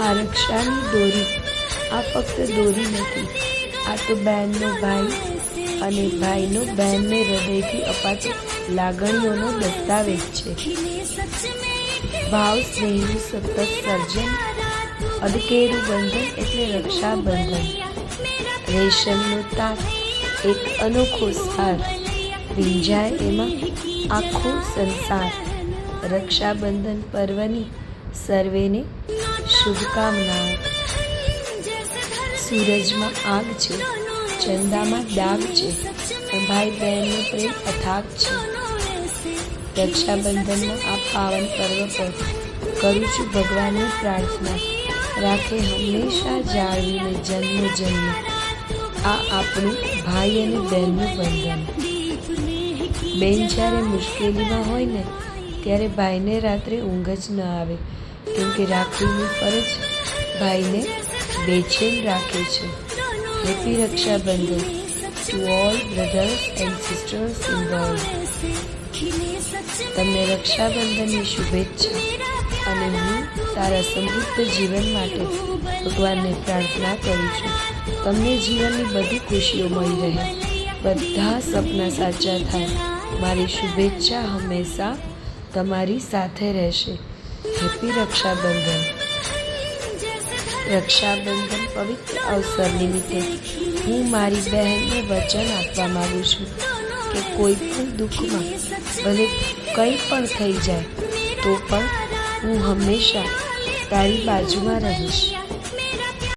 આ રક્ષાની દોરી. આ ફક્ત દોરી નથી. આ તો બહેનનો ભાઈ અને ભાઈનો બહેનને હૃદયથી અપાતો લાગણીઓનો દસ્તાવેજ છે. ભાવ સ્નેહનું સતત સર્જન અડકેરું બંધન એટલે રક્ષાબંધન. રેશમનો તાર એક અનોખો સાર. વિંજાય એમાં આખો સંસાર. રક્ષાબંધન પર્વની સર્વેને શુભકામનાઓ. સૂરજમાં આગ છે, ચંદામાં ડાગ છે, ભાઈ બહેનનો પ્રેમ અથાગ છે. રક્ષાબંધનમાં આ પાવન પર્વ પર કરું છું ભગવાનની પ્રાર્થના. રાખે હંમેશા જાળવીને જન્મ જન્મ. આ આપણું ભાઈ અને બહેનનું બંધન. બેન જ્યારે મુશ્કેલીમાં હોય ને, ત્યારે ભાઈને રાત્રે ઊંઘ જ ન આવે. કેમ કે રાખડીની ફરજ ભાઈને બેચેન રાખે છે. Happy Rakshabandhan to all brothers and sisters in world તમને રક્ષાબંધનની શુભેચ્છા અને હું તારા સમૃદ્ધ જીવન માટે ભગવાનને પ્રાર્થના કરું છું. તમને જીવનની બધી ખુશીઓ મળી રહે. બધા સપના સાચા થાય. મારી શુભેચ્છા હંમેશા તમારી સાથે રહેશે. હેપી રક્ષાબંધન. રક્ષાબંધન પવિત્ર અવસર નિમિત્તે હું મારી બહેનને વચન આપવા માંગુ છું કે કોઈ પણ દુઃખમાં, ભલે કંઈ પણ થઈ જાય, તો પણ હું હંમેશા તારી બાજુમાં રહીશ.